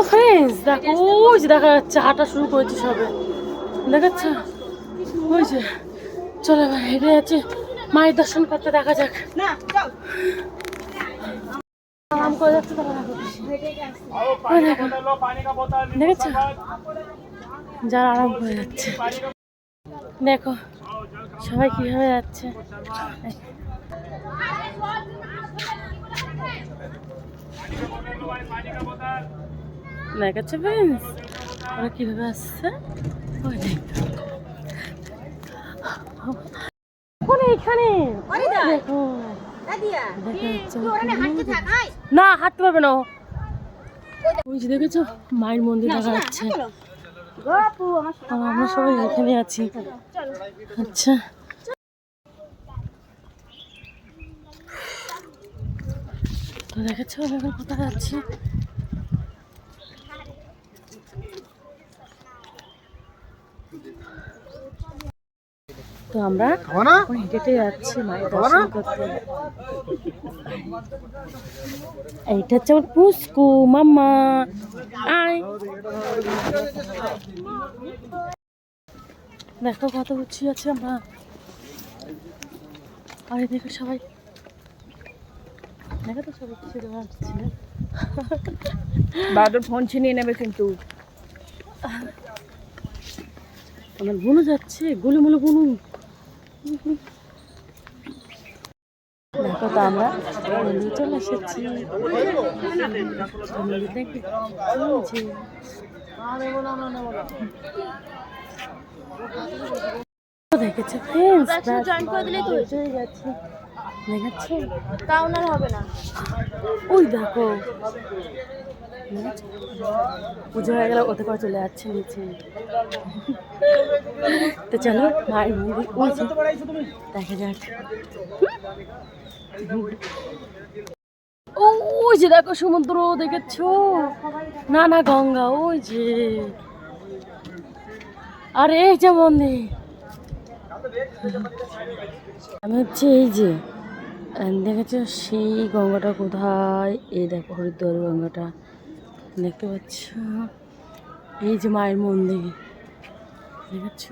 তো ফ্রেন্ডস দেখো ওই যে দেখা যাচ্ছে হাঁটা শুরু করেছে সবে। দেখাচ্ছ ওই যে চলো এবার হেঁটে যাচ্ছে। মায়ের দর্শন করতে দেখা যাক। আরাম করে যাচ্ছে দেখেছ যারা আরাম করে যাচ্ছে। দেখো সবাই কীভাবে যাচ্ছে। দেখাচ্ছে ফ্রেন্ডস ওরা কীভাবে আসছে? ওই এইখানে না হাঁটতে পারবে না ও। ওই যে দেখেছ? মায়ের মন্দির দেখা যাচ্ছে আমরা সবাই এখানে আছি। আচ্ছা। তো দেখেছ এখন কোথায় যাচ্ছে। তো আমরা এখন হেঁটে যাচ্ছি মায়ের দর্শন করতে। এইটা হচ্ছে আমার পুষ্কু মাম্মা। আয়। দেখো কত উচ্ছি আছে আমরা। আরে দেখো সবাই। দেখো তো সবাই কিছু দেওয়া আসছে বাদর ফোন ছিনিয়ে নেবে কিন্তু। আমার বুনু যাচ্ছে গুলুমুলু বুনু দেখো তো আমরা মন্দিরে চলে এসেছি। দেখেছে দেখাচ্ছে তাও না হবে না। ওই দেখো? পুজো হয়ে গেলে ওতে করে চলে যাচ্ছে নিচে। তো চলো মায়ের দেখা যাক। ওই যে দেখো সমুদ্র দেখেছ? না না, গঙ্গা, ওই যে। আর, এই যে মন্দির। আমি হচ্ছে এই যে দেখেছ সেই গঙ্গাটা কোথায়? এই দেখো হরিদ্বার গঙ্গাটা। দেখতে পাচ্ছ? এই যে মায়ের মন্দির। দেখেছ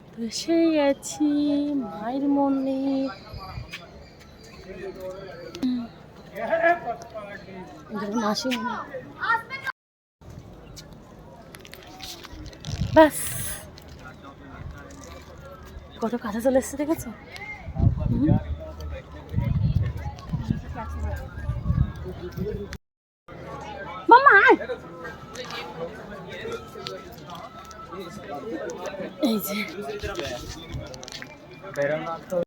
তো সেই গেছি মায়ের মন্দির। যেমন আসি ব্যাস কত কাছে চলে এসছে দেখেছ? হুম। মামা আয়। এই যে